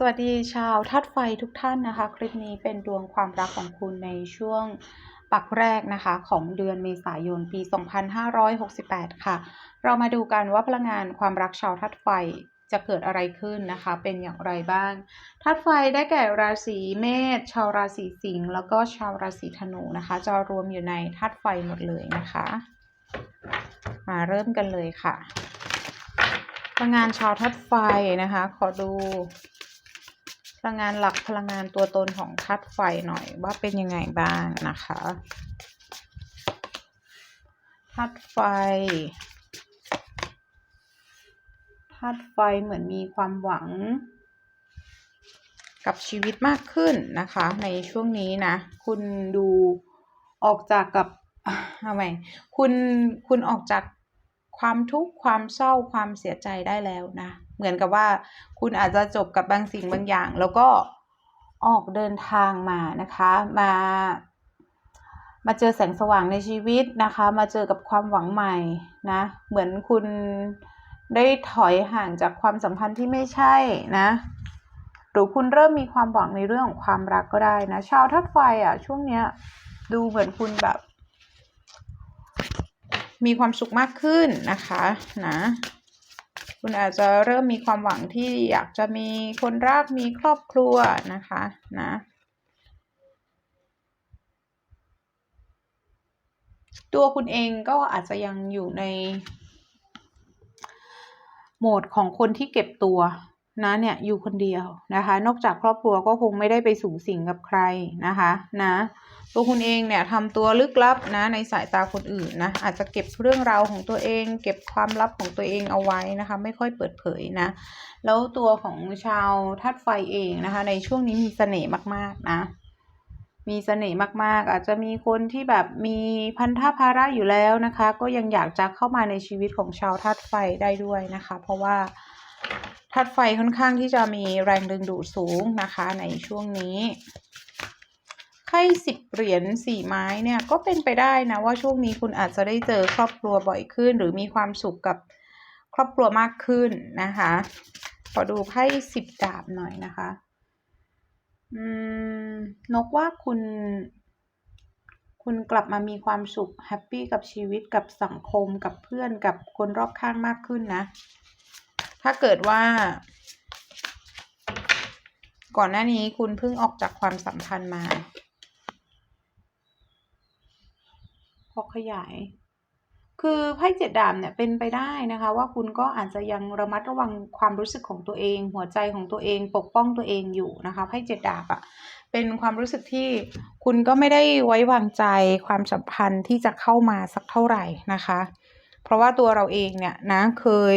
สวัสดีชาวธาตุไฟทุกท่านนะคะ คลิปนี้เป็นดวงความรักของคุณในช่วงปักแรกนะคะ ของเดือนเมษายนปี 2568 ค่ะ เรามาดูกันว่าพลังงานความรักชาวธาตุไฟจะเกิดอะไรขึ้นนะคะ เป็นอย่างไรบ้างธาตุไฟได้แก่ราศีเมษชาวราศีสิงห์แล้วก็ชาวราศีธนูนะคะ จะรวมอยู่ในธาตุไฟหมดเลยนะคะ มาเริ่มกันเลยค่ะพลังงานชาวธาตุไฟนะคะ ขอดู พลังงานหลักพลังงานตัวตนของธาตุไฟหน่อย ว่าเป็นยังไงบ้างนะคะธาตุไฟธาตุไฟเหมือนมีความหวัง กับชีวิตมากขึ้นนะคะ ในช่วงนี้นะ คุณดูออกจากกับทำไมคุณคุณออกจากความทุกข์ความเศร้าความเสียใจได้แล้วนะ เหมือนกับว่าคุณอาจจะจบกับบางสิ่งบางอย่าง แล้วก็ออกเดินทางมานะคะ มา มาเจอแสงสว่างในชีวิตนะคะ มาเจอกับความหวังใหม่นะ เหมือนคุณได้ถอยห่างจากความสัมพันธ์ที่ไม่ใช่นะ หรือคุณเริ่มมีความหวังในเรื่องของความรักก็ได้นะชาวทัดไฟอะ ช่วงเนี้ย ดูเหมือนคุณแบบ มีความสุขมากขึ้นนะคะ นะ คุณอาจจะเริ่มมีความหวังที่อยากจะมีคนรักมีครอบครัวนะคะนะตัวคุณเองก็อาจจะยังอยู่ในโหมดของคนที่เก็บตัว นะเนี่ยอยู่คนเดียวนะคะ นอกจากครอบครัวก็คงไม่ได้ไปสูงสิงกับใครนะคะนะตัวคุณเองเนี่ยทำตัวลึกลับนะในสายตาคนอื่นนะอาจจะเก็บเรื่องราวของตัวเอง เก็บความลับของตัวเองเอาไว้นะคะ ไม่ค่อยเปิดเผยนะ แล้วตัวของชาวธาตุไฟเองนะคะ ในช่วงนี้มีเสน่ห์มากๆนะมีเสน่ห์มากๆ อาจจะมีคนที่แบบมีพันธะภาระอยู่แล้วนะคะ ก็ยังอยากจะเข้ามาในชีวิตของชาวธาตุไฟได้ด้วยนะคะ เพราะว่า ธาตุไฟค่อนข้างที่จะมีแรงดึงดูดสูงนะคะในช่วงนี้ไข่สิบเหรียญสี่ไม้เนี่ยก็เป็นไปได้นะว่าช่วงนี้คุณอาจจะได้เจอครอบครัวบ่อยขึ้น หรือมีความสุขกับครอบครัวมากขึ้นนะคะขอดูไพ่สิบดาบหน่อยนะคะอืมนกว่าคุณ คุณกลับมามีความสุขแฮปปี้กับชีวิตกับสังคมกับเพื่อนกับคนรอบข้างมากขึ้นนะ ถ้าเกิดว่า ก่อนหน้านี้คุณเพิ่งออกจากความสัมพันธ์มาพอขยาย คือไพ่เจ็ดดาบเนี่ยเป็นไปได้นะคะ ว่าคุณก็อาจจะยังระมัดระวังความรู้สึกของตัวเอง หัวใจของตัวเองปกป้องตัวเองอยู่นะคะไพ่เจ็ดดาบอะ่ะเป็นความรู้สึกที่คุณก็ไม่ได้ไว้วางใจความสัมพันธ์ที่จะเข้ามาสักเท่าไหร่นะคะ เพราะว่าตัวเราเองเนี่ยนะเคย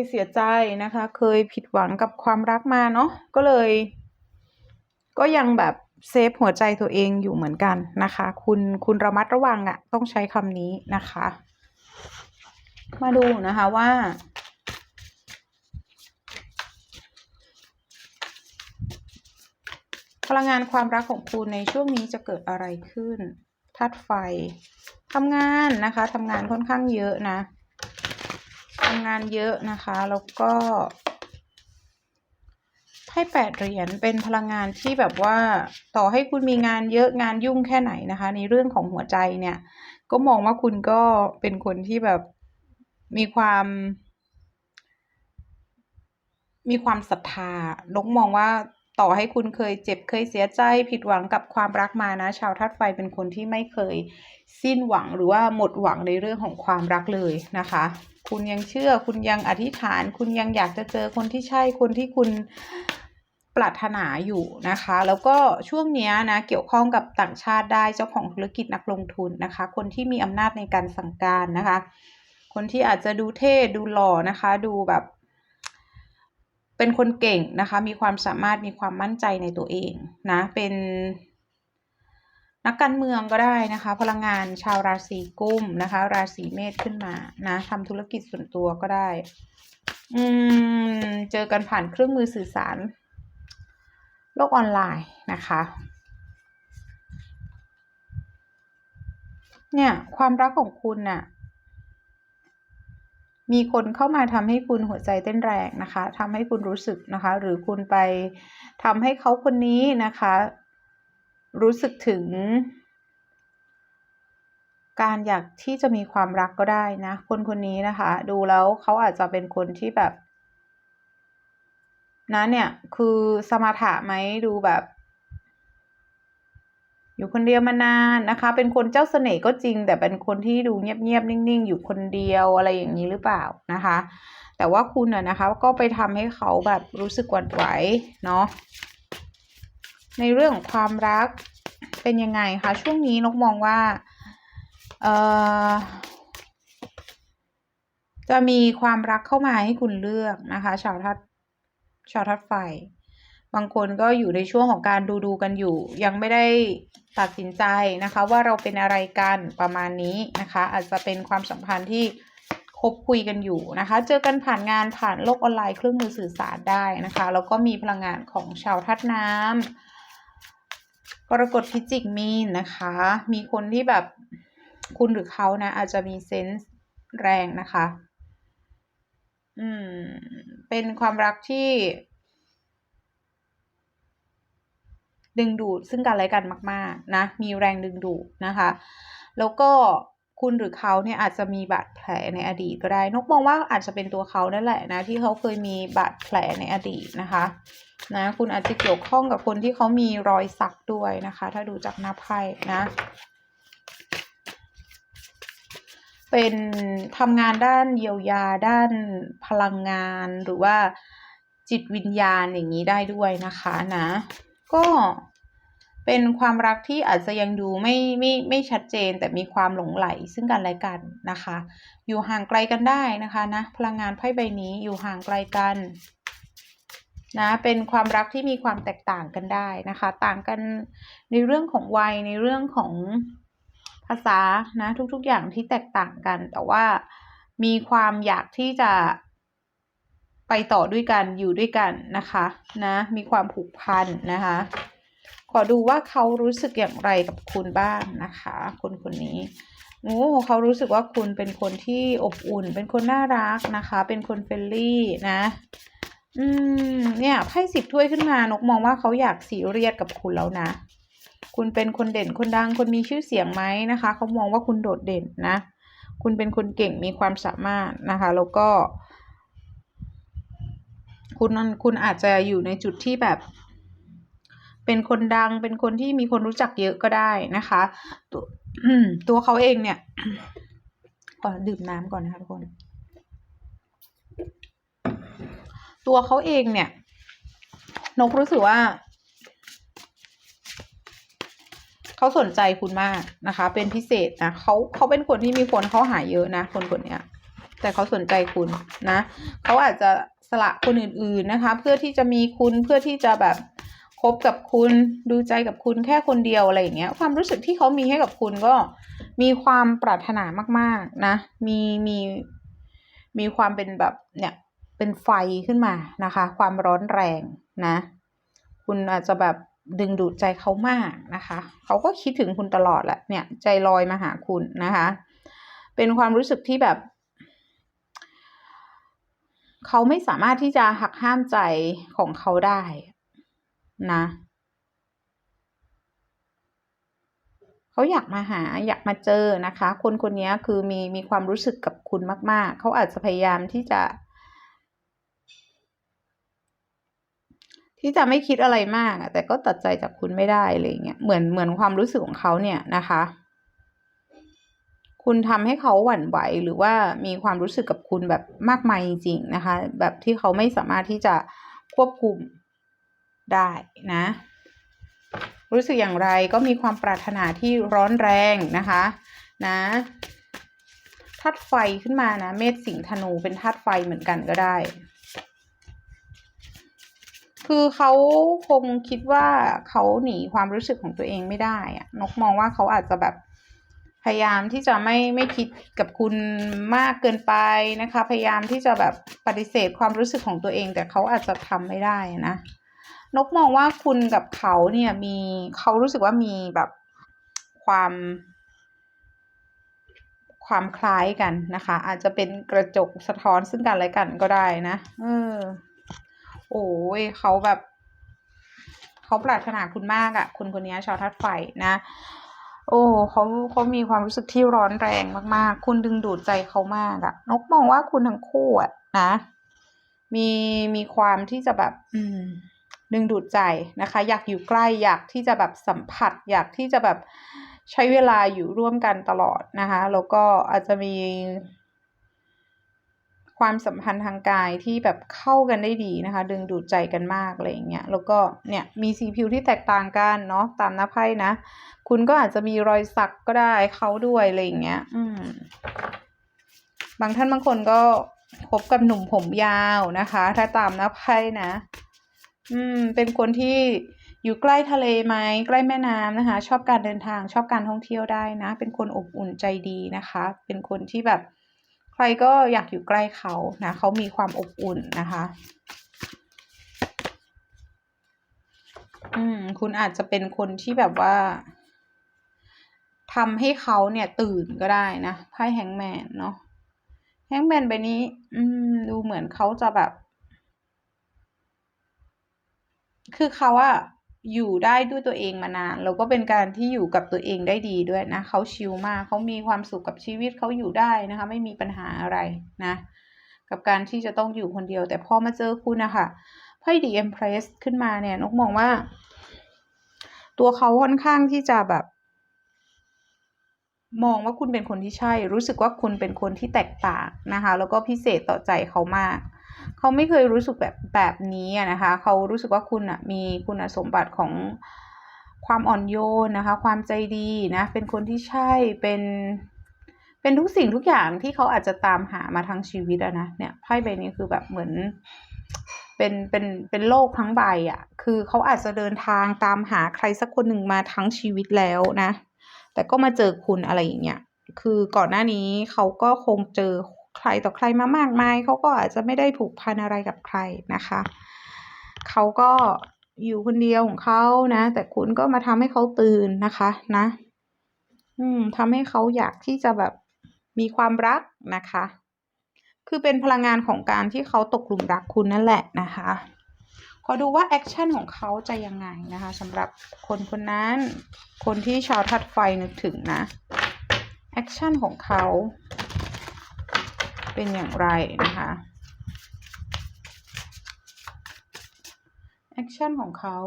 ยเสียใจนะคะ เคยผิดหวังกับความรักมาเนาะก็เลย ก็ยังแบบเซฟหัวใจตัวเองอยู่เหมือนกันนะคะ คุณคุณระมัดระวังอะ่ะ ต้องใช้คำนี้นะคะ มาดูนะคะว่า พลังงานความรักของคุณในช่วงนี้จะเกิดอะไรขึ้นธาตุไฟทำงานนะคะทำงานค่อนข้างเยอะนะำงานเยอะนะคะ แล้วก็ให้แปดเหรียญเป็นพลังงานที่แบบว่าต่อให้คุณมีงานเยอะงานยุ่งแค่ไหนนะคะ ในเรื่องของหัวใจเนี่ย ก็มองว่าคุณก็เป็นคนที่แบบมีความ มีความศรัทธาลกมองว่า ต่อให้คุณเคยเจ็บเคยเสียใจผิดหวังกับความรักมานะ ชาวทัดไฟเป็นคนที่ไม่เคยสิ้นหวังหรือว่าหมดหวังในเรื่องของความรักเลยนะคะ คุณยังเชื่อคุณยังอธิษฐาน คุณยังอยากจะเจอคนที่ใช่คนที่คุณปรารถนาอยู่นะคะ แล้วก็ช่วงนี้นะเกี่ยวข้องกับต่างชาติได้เจ้าของธุรกิจนักลงทุนนะคะ คนที่มีอำนาจในการสั่งการนะคะ คนที่อาจจะดูเท่ดูหล่อนะคะ ดูแบบ เป็นคนเก่งนะคะ มีความสามารถมีความมั่นใจในตัวเองนะเป็นนักการเมืองก็ได้นะคะ พลังงานชาวราศีกุมนะคะ ราศีเมษขึ้นมานะทำธุรกิจส่วนตัวก็ได้ อืม เจอกันผ่านเครื่องมือสื่อสาร โลกออนไลน์นะคะ เนี่ย ความรักของคุณน่ะ มีคนเข้ามาทำให้คุณหัวใจเต้นแรงนะคะทำให้คุณรู้สึกนะคะ หรือคุณไปทำให้เขาคนนี้นะคะ รู้สึกถึง การอยากที่จะมีความรักก็ได้นะ คนคนนี้นะคะ ดูแล้วเขาอาจจะเป็นคนที่แบบนะเนี่ย คือสมถะไหมดูแบบ อยู่คนเดียวมานานนะคะ เป็นคนเจ้าเสน่ห์ก็จริง แต่เป็นคนที่ดูเงียบๆนิ่งๆ อยู่คนเดียวอะไรอย่างนี้หรือเปล่านะคะ แต่ว่าคุณอะนะคะ ก็ไปทำให้เขาแบบรู้สึกหวั่นไหวเนาะในเรื่องของความรักเป็นยังไงคะช่วงนี้นกมองว่าเอ่อจะมีความรักเข้ามาให้คุณเลือกนะคะ ชาวทัดชาวทัดไฟ บางคนก็อยู่ในช่วงของการดูดูกันอยู่ ยังไม่ได้ตัดสินใจนะคะ ว่าเราเป็นอะไรกันประมาณนี้นะคะ อาจจะเป็นความสัมพันธ์ที่คบคุยกันอยู่นะคะ เจอกันผ่านงานผ่านโลกออนไลน์เครื่องมือสื่อสารได้นะคะ แล้วก็มีพลังงานของชาวทัดน้ำกรกฎพิจิกมีนนะคะ มีคนที่แบบคุณหรือเขานะ อาจจะมีเซนส์แรงนะคะ อืม เป็นความรักที่ ดึงดูดซึ่งกันและกันมากๆนะมีแรงดึงดูดนะคะ แล้วก็คุณหรือเขาเนี่ยอาจจะมีบาดแผลในอดีตก็ได้ นกมองว่าอาจจะเป็นตัวเขานั่นแหละนะที่เขาเคยมีบาดแผลในอดีตนะคะนะคุณอาจจะเกี่ยวข้องกับคนที่เขามีรอยสักด้วยนะคะ ถ้าดูจากหน้าไพ่นะ เป็นทำงานด้านเยียวยาด้านพลังงานหรือว่าจิตวิญญาณอย่างนี้ได้ด้วยนะคะนะ ก็เป็นความรักที่อาจจะยังดูไม่ไม่ไม่ชัดเจน แต่มีความหลงไหลซึ่งกันและกันนะคะ อยู่ห่างไกลกันได้นะคะนะพลังงานไพ่ใบนี้อยู่ห่างไกลกันนะเป็นความรักที่มีความแตกต่างกันได้นะคะ ต่างกันในเรื่องของวัยในเรื่องของภาษานะทุกๆอย่างที่แตกต่างกัน แต่ว่ามีความอยากที่จะ ไปต่อด้วยกันอยู่ด้วยกันนะคะนะมีความผูกพันนะคะ ขอดูว่าเขารู้สึกอย่างไรกับคุณบ้างนะคะ คนคนนี้โอ้เขารู้สึกว่าคุณเป็นคนที่อบอุ่น เป็นคนน่ารักนะคะ เป็นคนเฟรนลี่นะ อืม เนี่ยไพ่สิบถ้วยขึ้นมานกมองว่าเขาอยากสีเรียสกับคุณแล้วนะ คุณเป็นคนเด่นคนดังคนมีชื่อเสียงไหมนะคะ เขามองว่าคุณโดดเด่นนะ คุณเป็นคนเก่งมีความสามารถนะคะ แล้วก็ คุณคุณอาจจะอยู่ในจุดที่แบบ เป็นคนดังเป็นคนที่มีคนรู้จักเยอะก็ได้นะคะ ตัวตัวเขาเองเนี่ยก่อนดื่มน้ำก่อนนะคะทุกคน ตัวเขาเองเนี่ย นกรู้สึกว่าเขาสนใจคุณมากนะคะ เป็นพิเศษนะเขาเขาเป็นคนที่มีคนเขาหาเยอะนะ คนคนเนี้ย แต่เขาสนใจคุณนะเขาอาจจะ ละคนอื่นๆนะคะ เพื่อที่จะมีคุณเพื่อที่จะแบบคบกับคุณดูใจกับคุณแค่คนเดียวอะไรอย่างเงี้ย ความรู้สึกที่เขามีให้กับคุณก็มีความปรารถนามาก ๆ นะ มีมีมีความเป็นแบบเนี่ยเป็นไฟขึ้นมานะคะ ความร้อนแรงนะ คุณอาจจะแบบดึงดูดใจเขามากนะคะ เขาก็คิดถึงคุณตลอดแหละเนี่ยใจลอยมาหาคุณนะคะ เป็นความรู้สึกที่แบบ เขาไม่สามารถที่จะหักห้ามใจของเขาได้นะ เขาอยากมาหาอยากมาเจอนะคะ คนคนนี้คือมีมีความรู้สึกกับคุณมาก ๆ เขาอาจจะพยายามที่จะ ที่จะไม่คิดอะไรมากแต่ก็ตัดใจจากคุณไม่ได้อะไรเงี้ยเหมือนเหมือนความรู้สึกของเขาเนี่ยนะคะ คุณทำให้เขาหวั่นไหวหรือว่ามีความรู้สึกกับคุณแบบมากมายจริงๆนะคะ แบบที่เขาไม่สามารถที่จะควบคุมได้นะ รู้สึกอย่างไรก็มีความปรารถนาที่ร้อนแรงนะคะนะธาตุไฟขึ้นมานะ เมษสิงธนูเป็นธาตุไฟเหมือนกันก็ได้ คือเขาคงคิดว่าเขาหนีความรู้สึกของตัวเองไม่ได้อะนกมองว่าเขาอาจจะแบบ พยายามที่จะไม่ไม่คิดกับคุณมากเกินไปนะคะ พยายามที่จะแบบปฏิเสธความรู้สึกของตัวเอง แต่เขาอาจจะทำไม่ได้นะ นกมองว่าคุณกับเขาเนี่ยมีเขารู้สึกว่ามีแบบความ ความคล้ายกันนะคะ อาจจะเป็นกระจกสะท้อนซึ่งกันและกันก็ได้นะเออโอ้ยเขาแบบ เขาปรารถนาคุณมากอะคุณคนนี้ชาวธาตุไฟนะ โอ้เขาเขามีความรู้สึกที่ร้อนแรงมากๆ คุณดึงดูดใจเขามากอะนกมองว่าคุณทั้งคู่อะนะ มีมีความที่จะแบบ อืม ดึงดูดใจนะคะ อยากอยู่ใกล้อยากที่จะแบบสัมผัส อยากที่จะแบบใช้เวลาอยู่ร่วมกันตลอดนะคะ แล้วก็อาจจะมี ความสัมพันธ์ทางกายที่แบบเข้ากันได้ดีนะคะ ดึงดูดใจกันมากอะไรอย่างเงี้ยแล้วก็เนี่ยมีสีผิวที่แตกต่างกันเนาะตามหน้าไพ่นะ คุณก็อาจจะมีรอยสักก็ได้เขาด้วยอะไรอย่างเงี้ย อืม บางท่านบางคนก็คบกับหนุ่มผมยาวนะคะ ถ้าตามหน้าไพ่นะ อืม เป็นคนที่อยู่ใกล้ทะเลไหมใกล้แม่น้ำนะคะ ชอบการเดินทางชอบการท่องเที่ยวได้นะ เป็นคนอบอุ่นใจดีนะคะ เป็นคนที่แบบ ใครก็อยากอยู่ใกล้เขานะเขามีความอบอุ่นนะคะ อืม คุณอาจจะเป็นคนที่แบบว่าทำให้เขาเนี่ยตื่นก็ได้นะไพ่แฮงแมนเนาะแฮงแมนใบนี้ อืม ดูเหมือนเขาจะแบบ คือเขาอะ อยู่ได้ด้วยตัวเองมานานแล้วก็เป็นการที่อยู่กับตัวเองได้ดีด้วยนะเขาชิลมากเขามีความสุขกับชีวิตเขาอยู่ได้นะคะ ไม่มีปัญหาอะไรนะ กับการที่จะต้องอยู่คนเดียว แต่พอมาเจอคุณนะคะไพ่ดีเอ็มเพรสขึ้นมาเนี่ยนกมองว่า ตัวเขาค่อนข้างที่จะแบบ มองว่าคุณเป็นคนที่ใช่ รู้สึกว่าคุณเป็นคนที่แตกต่างนะคะ แล้วก็พิเศษต่อใจเขามาก เขาไม่เคยรู้สึกแบบแบบนี้นะคะ เขารู้สึกว่าคุณอะมีคุณสมบัติของความอ่อนโยนนะคะ ความใจดีนะ เป็นคนที่ใช่เป็นเป็นทุกสิ่งทุกอย่างที่เขาอาจจะตามหามาทั้งชีวิตอะนะเนี่ยไพ่ใบนี้คือแบบเหมือนเป็นเป็นเป็นโลกทั้งใบอะคือเขาอาจจะเดินทางตามหาใครสักคนหนึ่งมาทั้งชีวิตแล้วนะ แต่ก็มาเจอคุณอะไรอย่างเงี้ย คือก่อนหน้านี้เขาก็คงเจอ ใครต่อใครมามากมายเขาก็อาจจะไม่ได้ผูกพันอะไรกับใครนะคะเขาก็อยู่คนเดียวของเขานะ แต่คุณก็มาทำให้เขาตื่นนะคะนะ อืมทำให้เขาอยากที่จะแบบมีความรักนะคะ คือเป็นพลังงานของการที่เขาตกหลุมรักคุณนั่นแหละนะคะขอดูว่าแอคชั่นของเขาจะยังไงนะคะสำหรับคนคนนั้น คนที่ชาวทัดไฟนึกถึงนะ แอคชั่นของเขา เป็นอย่างไรนะคะแอคชั่นของเขา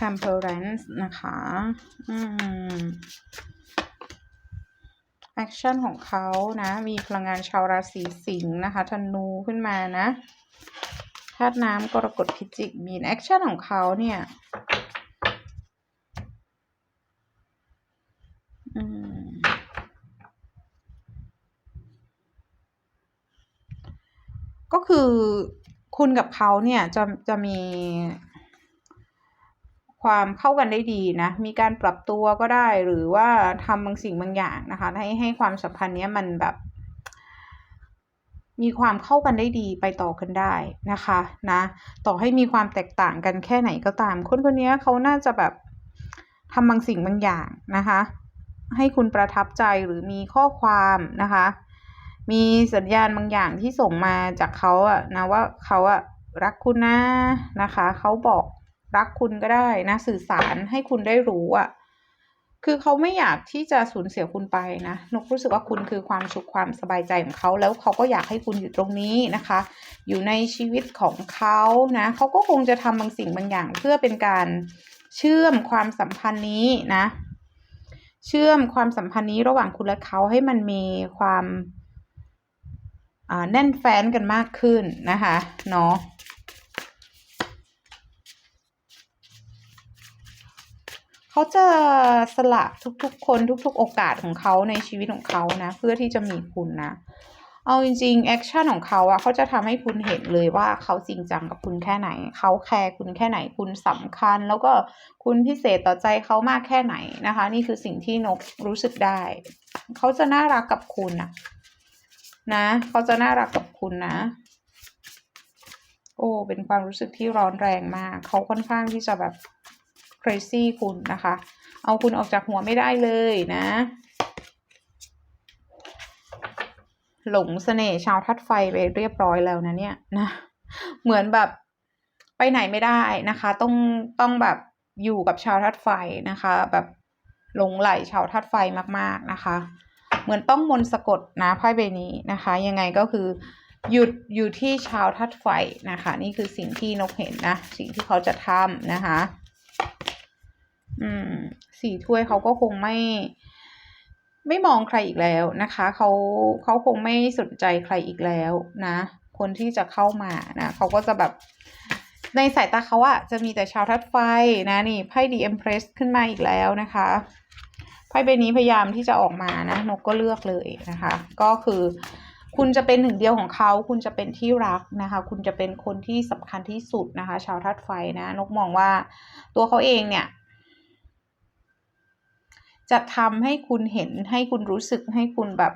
temperance นะคะ อืม แอคชั่นของเขานะ มีพลังงานชาวราศีสิงห์นะคะธนูขึ้นมานะธาตุน้ำกรกฎพิจิกมีนแอคชั่นของเขาเนี่ยอืมก็คือคุณกับเขาเนี่ยจะจะมี ความเข้ากันได้ดีนะ มีการปรับตัวก็ได้หรือว่าทำบางสิ่งบางอย่างนะคะ ให้ให้ความสัมพันธ์เนี้ยมันแบบ มีความเข้ากันได้ดีไปต่อกันได้นะคะนะ ต่อให้มีความแตกต่างกันแค่ไหนก็ตาม คนคนนี้เขาน่าจะแบบทำบางสิ่งบางอย่างนะคะ ให้คุณประทับใจหรือมีข้อความนะคะ มีสัญญาณบางอย่างที่ส่งมาจากเขาอะนะว่าเขาอะรักคุณนะนะคะ เขาบอก รักคุณก็ได้นะ สื่อสารให้คุณได้รู้อะคือเขาไม่อยากที่จะสูญเสียคุณไปนะนกรู้สึกว่าคุณคือความสุขความสบายใจของเขา แล้วเขาก็อยากให้คุณอยู่ตรงนี้นะคะ อยู่ในชีวิตของเขานะเขาก็คงจะทำบางสิ่งบางอย่าง เพื่อเป็นการเชื่อมความสัมพันธ์นี้นะ เชื่อมความสัมพันธ์นี้ระหว่างคุณและเขาให้มันมีความแน่นแฟ้นกันมากขึ้นนะคะเนาะ เขาจะสละทุกๆ คนทุก ๆ โอกาสของเขาในชีวิตของเขานะ เพื่อที่จะมีคุณนะ เอาจริงๆแอคชั่นของเขาอะเขาจะทำให้คุณเห็นเลยว่าเขาจริงจังกับคุณแค่ไหน เขาแคร์คุณแค่ไหน คุณสำคัญ แล้วก็คุณพิเศษต่อใจเขามากแค่ไหนนะคะ นี่คือสิ่งที่นกรู้สึกได้ เขาจะน่ารักกับคุณอะนะเขาจะน่ารักกับคุณนะ โอ้ เป็นความรู้สึกที่ร้อนแรงมาก เขาค่อนข้างที่จะแบบ crazy คุณนะคะ เอาคุณออกจากหัวไม่ได้เลยนะ หลงเสน่ห์ชาวทัดไฟไปเรียบร้อยแล้วนะเนี่ยนะ เหมือนแบบไปไหนไม่ได้นะคะ ต้องต้องแบบอยู่กับชาวทัดไฟนะคะ แบบหลงไหลชาวทัดไฟมากๆนะคะ เหมือนต้องมนต์สะกดนะไพ่ใบนี้นะคะ ยังไงก็คือหยุดอยู่ที่ชาวทัดไฟนะคะ นี่คือสิ่งที่นกเห็นนะ สิ่งที่เขาจะทำนะคะ อืมสี่ถ้วยเขาก็คงไม่ ไม่มองใครอีกแล้วนะคะเขาเขาคงไม่สนใจใครอีกแล้วนะ คนที่จะเข้ามานะเขาก็จะแบบในสายตาเขาอะจะมีแต่ชาวทัดไฟนะนี่ไพ่ดีเอ็มเพรสขึ้นมาอีกแล้วนะคะไพ่ใบนี้พยายามที่จะออกมานะนกก็เลือกเลยนะคะ ก็คือคุณจะเป็นหนึ่งเดียวของเขา คุณจะเป็นที่รักนะคะ คุณจะเป็นคนที่สำคัญที่สุดนะคะ ชาวทัดไฟนะ นกมองว่าตัวเขาเองเนี่ย จะทำให้คุณเห็นให้คุณรู้สึกให้คุณแบบ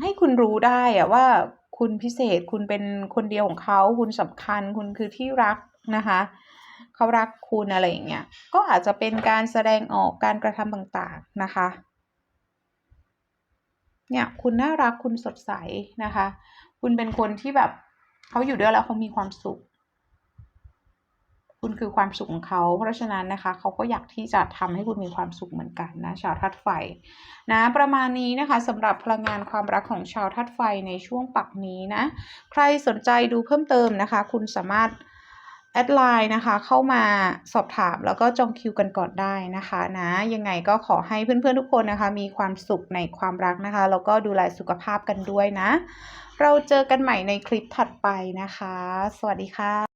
ให้คุณรู้ได้อะว่าคุณพิเศษคุณเป็นคนเดียวของเขาคุณสำคัญคุณคือที่รักนะคะเขารักคุณอะไรอย่างเงี้ยก็อาจจะเป็นการแสดงออกการกระทำต่างๆนะคะเนี่ยคุณน่ารักคุณสดใสนะคะ คุณเป็นคนที่แบบเขาอยู่ด้วยแล้วเขามีความสุข คุณคือความสุขของเขา เพราะฉะนั้นนะคะเขาก็อยากที่จะทำให้คุณมีความสุขเหมือนกันนะชาวทัดไฟนะประมาณนี้นะคะสำหรับพลังงานความรักของชาวทัดไฟในช่วงปักนี้นะใครสนใจดูเพิ่มเติมนะคะ คุณสามารถแอดไลน์นะคะเข้ามาสอบถามแล้วก็จองคิวกันก่อนได้นะคะนะยังไงก็ขอให้เพื่อนๆทุกคนนะคะ มีความสุขในความรักนะคะ แล้วก็ดูแลสุขภาพกันด้วยนะ เราเจอกันใหม่ในคลิปถัดไปนะคะ สวัสดีค่ะ